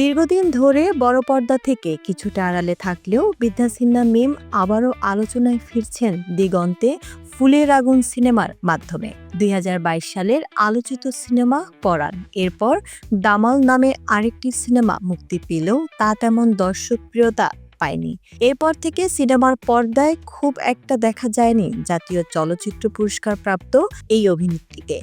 দীর্ঘদিন ধরে বড় পর্দা থেকে কিছুটা আড়ালে থাকলেও বিদ্যা সিনহা মিম আবারও আলোচনায় ফিরছেন দিগন্তে ফুলের আগুন সিনেমার মাধ্যমে। দুই হাজার বাইশ সালের আলোচিত সিনেমা পরাণ। এরপর দামাল নামে আরেকটি সিনেমা মুক্তি পেলেও তা তেমন দর্শকপ্রিয়তা পায়নি। এরপর থেকে সিনেমার পর্দায় খুব একটা দেখা যায়নি জাতীয় চলচ্চিত্র পুরস্কার প্রাপ্ত এই অভিনেত্রীকে।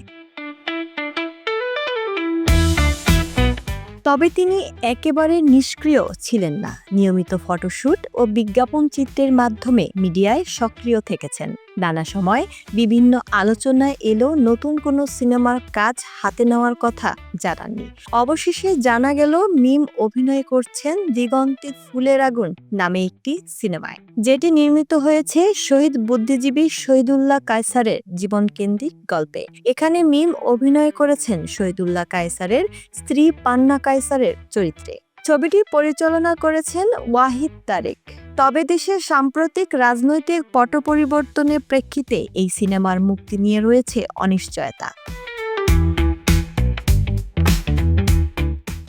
তবে তিনি একেবারে নিষ্ক্রিয় ছিলেন না। নিয়মিত ফটোশ্যুট ও বিজ্ঞাপন চিত্রের মাধ্যমে মিডিয়ায় সক্রিয় থেকেছেন। নানা সময় বিভিন্ন আলোচনায় এলেও নতুন কোনো সিনেমার কাজ হাতে নেওয়ার কথা জানাননি। অবশেষে জানা গেল, মিম অভিনয় করছেন দিগন্তে ফুলের আগুন নামে একটি সিনেমায়, যেটি নির্মিত হয়েছে শহীদ বুদ্ধিজীবী শহীদুল্লাহ কায়সারের জীবনকেন্দ্রিক গল্পে। এখানে মিম অভিনয় করেছেন শহীদুল্লাহ কায়সারের স্ত্রী পান্না কায়সারের চরিত্রে। ছবিটি পরিচালনা করেছেন ওয়াহিদ তারেক। তবে দেশের সাম্প্রতিক রাজনৈতিক পট পরিবর্তনের প্রেক্ষিতে এই সিনেমার মুক্তি নিয়ে রয়েছে অনিশ্চয়তা।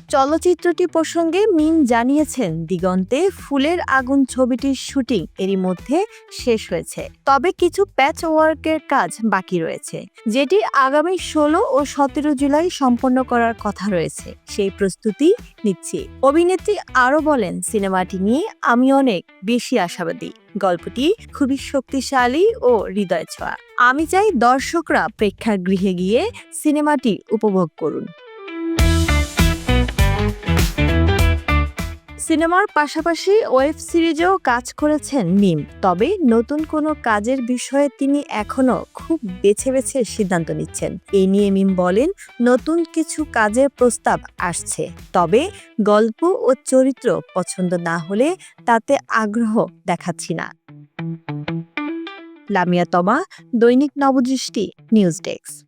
চলচ্চিত্রটি প্রসঙ্গে মিন জানিয়েছেন, দিগন্তে ফুলের আগুন ছবিটির শুটিং এরই মধ্যে শেষ হয়েছে। তবে কিছু প্যাচ ওয়ার্কের কাজ বাকি রয়েছে, যেটি আগামী ষোলো ও সতেরো জুলাই সম্পন্ন করার কথা রয়েছে। সেই প্রস্তুতি নিচ্ছি। অভিনেত্রী আরও বলেন, সিনেমাটি নিয়ে আমি অনেক বেশি আশাবাদী। গল্পটি খুবই শক্তিশালী ও হৃদয় ছোঁয়া। আমি চাই দর্শকরা প্রেক্ষাগৃহে গিয়ে সিনেমাটি উপভোগ করুন। সিনেমার পাশাপাশি ওয়েব সিরিজেও কাজ করেছেন মিম, তবে নতুন কোনো কাজের বিষয়ে তিনি এখনও খুব বেছে বেছে সিদ্ধান্ত নিচ্ছেন। এই নিয়ে মিম বলেন, নতুন কিছু কাজের প্রস্তাব আসছে, তবে গল্প ও চরিত্র পছন্দ না হলে তাতে আগ্রহ দেখাচ্ছি না। লামিয়া তমা, দৈনিক নবদৃষ্টি, নিউজ ডেস্ক।